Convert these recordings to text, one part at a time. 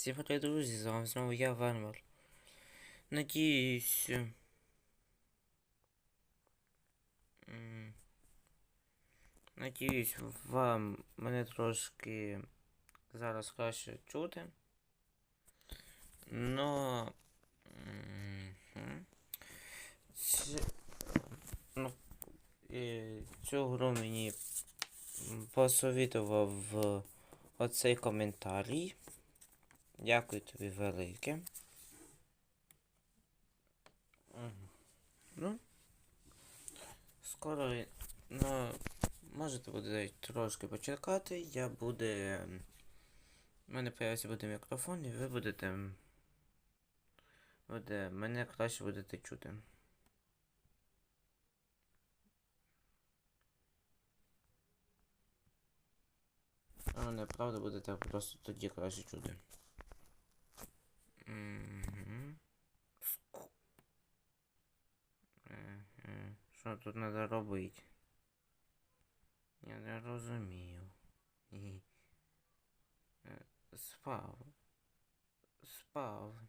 Всім привіт, друзі, з вами знову я, Варвар. Надіюсь. е, Надіюсь, вам мене трошки зараз краще чути. Но. ну, цю гру мені посовітував оцей коментарій. Дякую тобі велике. Ну. Скоро. Ну, можете буде трошки почекати. Я буде. У мене появиться буде мікрофон, і ви будете. Буде. Мене краще будете чути. А мене правда будете просто тоді краще чути. Що тут треба робити? Я не розумію. Е, Спав. Спав.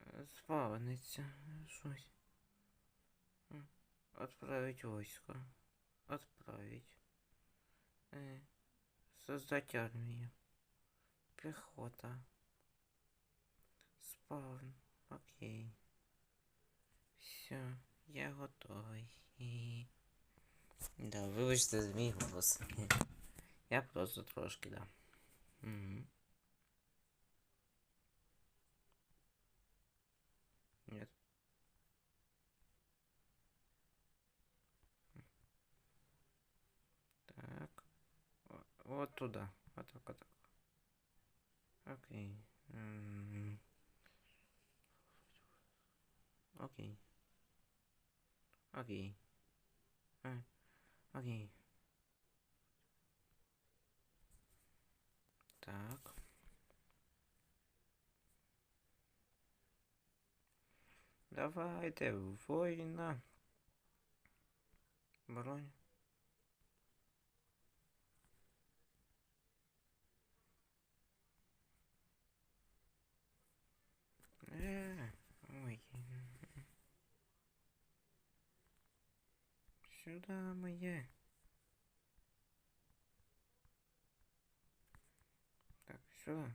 Е, Спавниться. Щось. Отправить войско. Отправить. Создать армию. Пехота. Спавн. Окей. Все, я готовий. Хі-хі. Да, вибачте за мій голос. Я просто трошки, да. Угу. Нет. Так. О- Вот туда. Вот так, вот так. Окей. М. Окей. Окей. А, Окей. Так. Давайте, война. Бронь. Сюда моє. Так, сюда.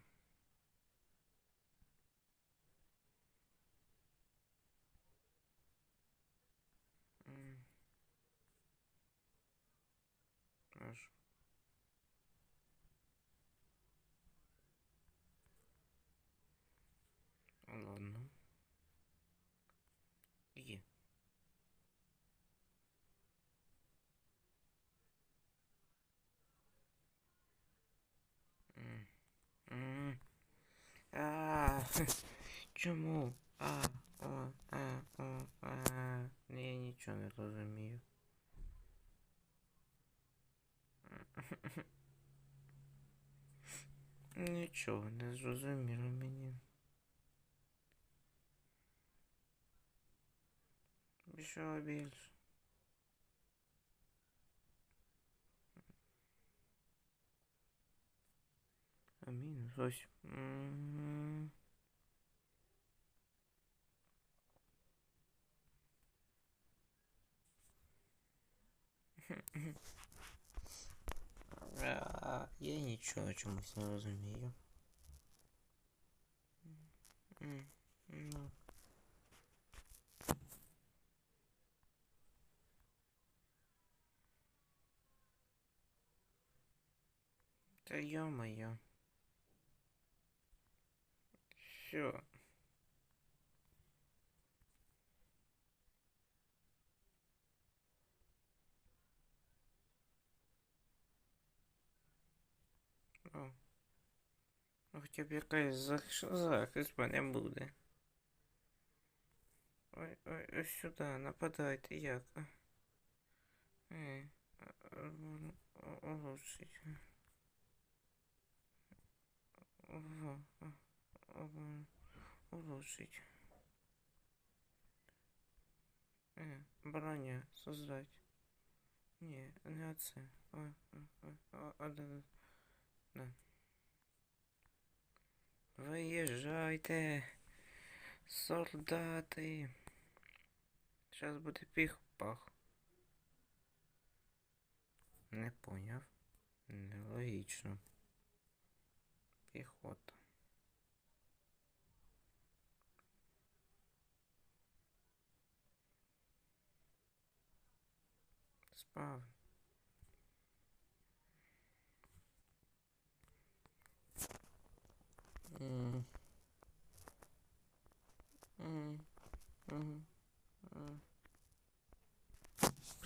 Чому? А, о, а, о, а. Я нічого не розумію. Нічого не зрозуміло мені. Що більше? А мінус ось. Я ничего, о чем с ним разумею. Да ё-моё. Всё. Хорошо. Ну хоча б якась захист мене буде. Ой, ой, ось сюди, нападайте як. Ей, э, улучшить. Э, улучшить. Э, э, броня создать. Не, не отцы. А, а, а, а, а, да, да. Да. Виїжджайте. Солдати. Зараз буде піх-пах. Не поняв. Нелогічно. Піхота. Спав. М. М. М. М.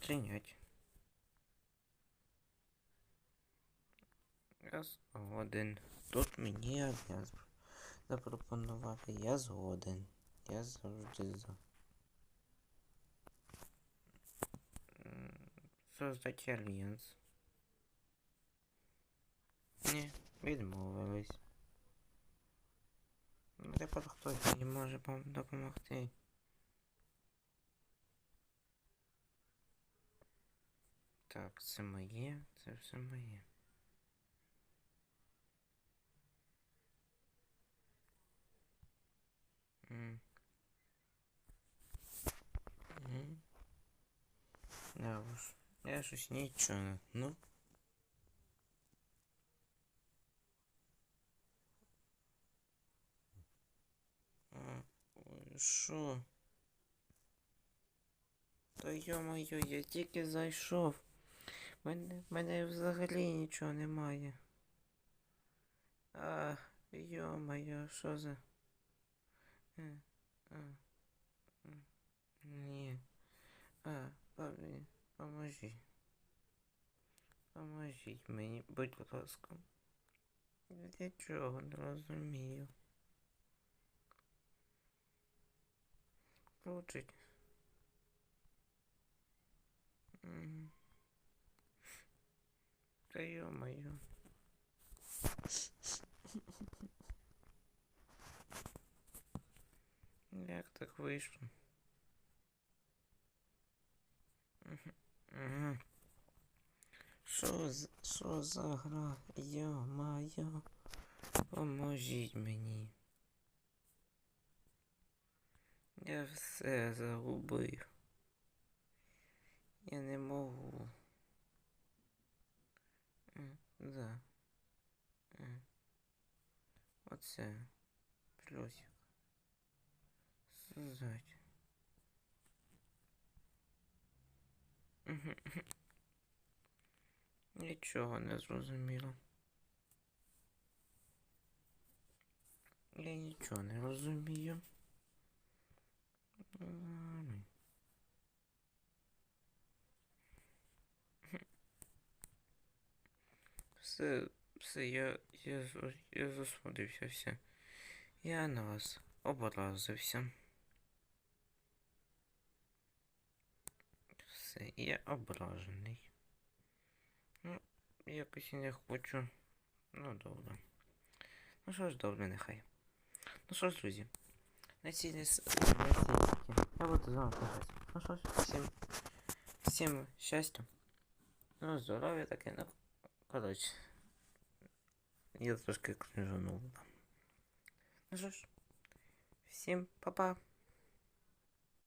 Принять. Я згоден. Тут мені об'яз запропонували. Я згоден. Я завжди за. Создать альянс. Ні, відмовились. Тепер хтось мені може допомогти. Так, це моє, це все моє. Да уж, я щось нічого. Ну. Що? Та йо-моє, я тільки зайшов. Мене, мене взагалі нічого немає. А, йо-моє, що за... Е, а, м, Ні. А, пам'ятаю. Поможіть. Поможіть мені, будь ласка. Я нічого не розумію. Кручить. М. Та ё-моё. Як так вийшло? Що за, що за гра? Йо-моє. Поможіть мені. Я все загубив. Я не можу. М, Да. М. Оце. Плюсик. Создать. Мгм. Нічого не зрозуміло. Я нічого не розумію. Все, все, я, я, я засмутився, все. Я на вас образився. Все, я ображений. Ну, якось я не хочу. Ну, добре. Ну що ж, добре, нехай. Ну що ж, друзі. На цій не с- на цій таки. Я буду з вами прощатися. Ну що ж, всім, всім щастя. Ну, здоров'я таке, ну, коротше. Я трошки кринжанув. Ну що ж, всім па-па.